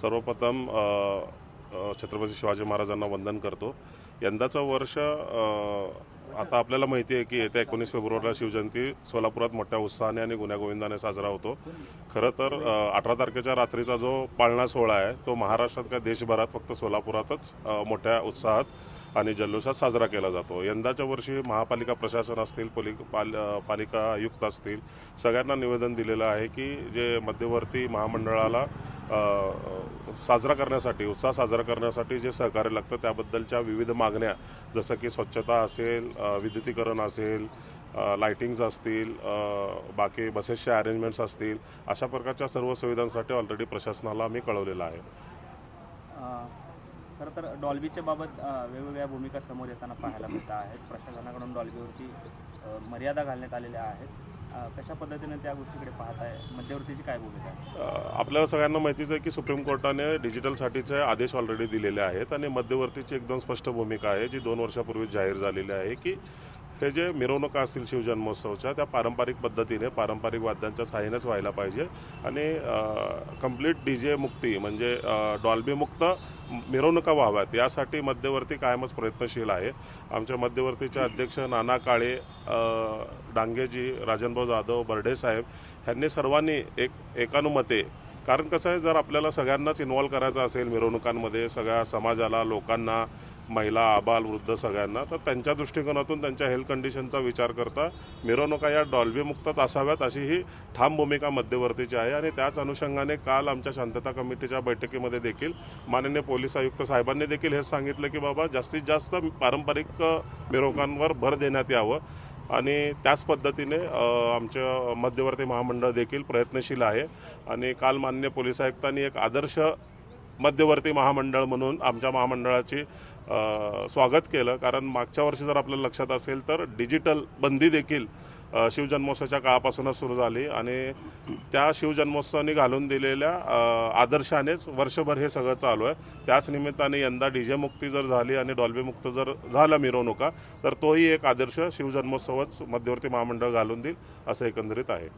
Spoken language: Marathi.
सर्वप्रथम छत्रपती शिवाजी महाराजांना वंदन करतो. यंदाचं वर्ष आता आपल्याला माहिती आहे की येत्या एकोणीस फेब्रुवारीला शिवजयंती सोलापुरात मोठ्या उत्साहाने आणि गुण्यागोविंदाने साजरा होतो. खरं तर अठरा तारखेच्या रात्रीचा जो पाळणा सोहळा आहे तो महाराष्ट्रात काय देशभरात फक्त सोलापुरातच मोठ्या उत्साहात आणि जल्लोषात साजरा केला जातो. यंदाच्या वर्षी महापालिका प्रशासन असतील पोली पाल पालिका आयुक्त असतील सगळ्यांना निवेदन दिलेलं आहे की जे मध्यवर्ती महामंडळाला साजरा करण्यासाठी उत्साह साजरा करण्यासाठी जे सहकार्य लागतं त्याबद्दलच्या विविध मागण्या जसं की स्वच्छता असेल विद्युतीकरण असेल लायटिंग्ज असतील बाकी बसेसचे अरेंजमेंट्स असतील अशा प्रकारच्या सर्व सुविधांसाठी ऑलरेडी प्रशासनाला आम्ही कळवलेलं आहे. खरं तर डॉल्बीच्या बाबत वेगवेगळ्या भूमिका समोर येताना पाहायला मिळत आहेत. प्रशासनाकडून डॉल्बीवरती मर्यादा घालण्यात आलेल्या आहेत. कशा पद्धतीने त्या गोष्टीकडे पाहत आहे मध्यवर्तीची काय भूमिका आहे? आपल्याला सगळ्यांना माहितीच आहे की सुप्रीम कोर्टाने डिजिटलसाठीचे आदेश ऑलरेडी दिलेले आहेत आणि मध्यवर्तीची एकदम स्पष्ट भूमिका आहे जी दोन वर्षापूर्वी जाहीर झालेली आहे की हे जे मिरवणुका असतील शिवजन्मोत्सवच्या त्या पारंपरिक पद्धतीने पारंपरिक वाद्यांच्या सहाय्यानेच व्हायला पाहिजे. आणि कंप्लीट डी जे मुक्ती म्हणजे डॉल्बी मुक्त मिरवणुका व्हाव्यात. यासाठी मध्यवर्ती कायमच प्रयत्नशील आहे. आमच्या मध्यवर्तीचे अध्यक्ष नाना काळे डांगेजी राजनभाऊ जाधव बर्डे साहेब ह्यांनी सर्वांनी एक एकानुमते कारण कसं आहे जर आपल्याला सगळ्यांनाच इन्व्हॉल्व करायचं असेल मिरवणुकांमध्ये सगळ्या समाजाला लोकांना महिला आबाल वृद्ध सगळ्यांना तर त्यांच्या दृष्टिकोनातून त्यांच्या हेल्थ कंडिशनचा विचार करता मिरवणुका या डॉल्बी मुक्तच असाव्यात अशी ही ठाम भूमिका मध्यवर्तीची आहे. आणि त्याच अनुषंगाने काल आमच्या शांतता कमिटीच्या बैठकीमध्ये देखील माननीय पोलीस आयुक्त साहेबांनी देखील हेच सांगितलं की बाबा जास्तीत जास्त पारंपरिक अ, मिरवणुकांवर भर देण्यात यावं. आणि त्याच पद्धतीने आमचं आमच्या मध्यवर्ती महामंडळ देखील प्रयत्नशील आहे. आणि काल माननीय पोलीस आयुक्तांनी एक आदर्श मध्यवर्ती महामंडळ म्हणून आमच्या महामंडळाची स्वागत केलं. कारण मागच्या वर्षी जर आपल्याला लक्षात असेल तर डिजिटल बंदी देखील शिवजन्मोत्सवाच्या काळापासूनच सुरू झाली. आणि त्या शिवजन्मोत्सवाने घालून दिलेल्या आदर्शानेच वर्षभर हे सगळं चालू आहे. त्याच निमित्ताने यंदा डी जे मुक्ती जर झाली आणि डॉल्बीमुक्त जर झाला मिरवणुका तर तोही एक आदर्श शिवजन्मोत्सवच मध्यवर्ती महामंडळ घालून देईल असं एकंदरीत आहे.